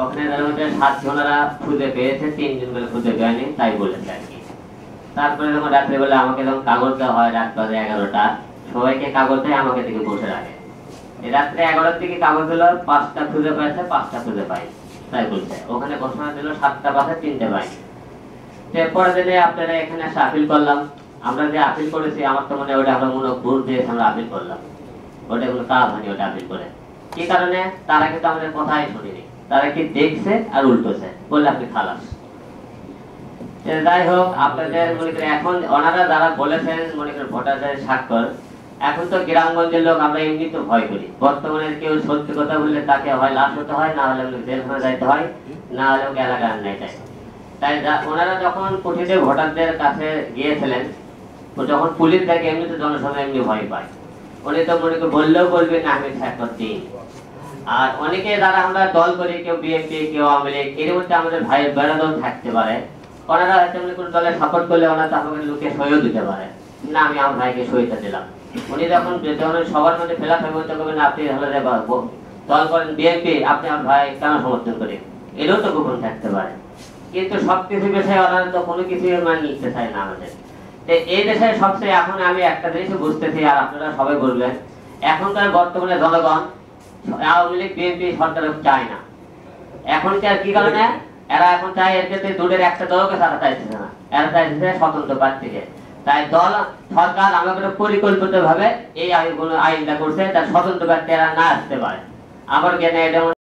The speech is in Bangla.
ওখানে তার খুঁজে পেয়েছে, তিনজন বলে খুঁজে পেয়নি, তাই বলেছে আর কি। তারপরে যখন রাত্রেবেলা আমাকে যখন কাগজ দেওয়া হয়, রাত বাজে এগারোটা, সবাইকে কাগজ দেয় আমাকে থেকে বসে রাখে। রাত্রে এগারোটার দিকে কাগজ দিল পাঁচটা খুঁজে পেয়েছে, পাঁচটা খুঁজে পাই তাই বলছে। ওখানে ঘোষণা দিল, সাতটা পাশে তিনটে পাই এরপরে দিনে আপনারা এখানে এসে আপিল করলাম, আমরা যে আপিল করেছি, আমার তো মনে ওটা আমরা মনে ভোট দিয়েছে আমরা আপিল করলাম। ওটা কোনো কাজ হয়নি, ওটা আপিল করে। কি কারণে? তারা কিন্তু আমাদের কথাই শুনিনি। তারা কি দেখছে আর উল্টোছে বললে আপনি খালাস। যাই হোক, আপনাদের মনে করেন এখন ওনারা যারা বলেছেন, মনে করেন স্বাক্ষর, এখন তো গ্রামগঞ্জের লোক আমরা এমনি তো ভয় করি। বর্তমানে কেউ কথা বললে তাকে হয় লাশ হতে হয়, না হলে যাইতে হয়, না হলে ওকে যায়। তাই ওনারা যখন কুঠিতে ভোটারদের কাছে গিয়েছিলেন যখন পুলিশ দেখে এমনি তো এমনি ভয় পায়। উনি তো মনে করে বললেও বলবে না, আমি স্বাক্ষর দিই আর অনেকে যারা আমরা দল করি, কেউ বিএনপি কেউ আওয়ামী লীগ, এর মধ্যে আমাদের ভাইয়ের বেড়াদল থাকতে পারে। ওনারা হয়তো কোনো দলে সাপোর্ট করলে তো লোকে দিতে পারে। না, আমি আমার ভাইকে দিলাম। উনি যখন সবার মধ্যে ফেলা আপনি হলে দল করেন বিএনপি আপনি আমার ভাই কেন সমর্থন করেন এটাও তো গোপন থাকতে পারে। কিন্তু সবকিছু বিষয়ে ওনারা তো কোনো কিছু মানে নিতে চায় না আমাদের। এই দেশে সবচেয়ে এখন আমি একটা জিনিস বুঝতেছি, আর আপনারা সবাই বলবেন, এখনকার বর্তমানে জনগণ আওয়ামী লীগ, বিএনপি, সরকার চায় না। এখন কি আর কি কারণে এরা এখন চায় এর ক্ষেত্রে দুটের একটা দলকে তারা চাইছে না। এরা চাইছে স্বতন্ত্র প্রার্থীকে। তাই দল, সরকার আমাদের পরিকল্পিত ভাবে এই আইনগুলো আইনটা করছে তার স্বতন্ত্র প্রার্থী এরা না আসতে পারে। আমার জ্ঞানে এটা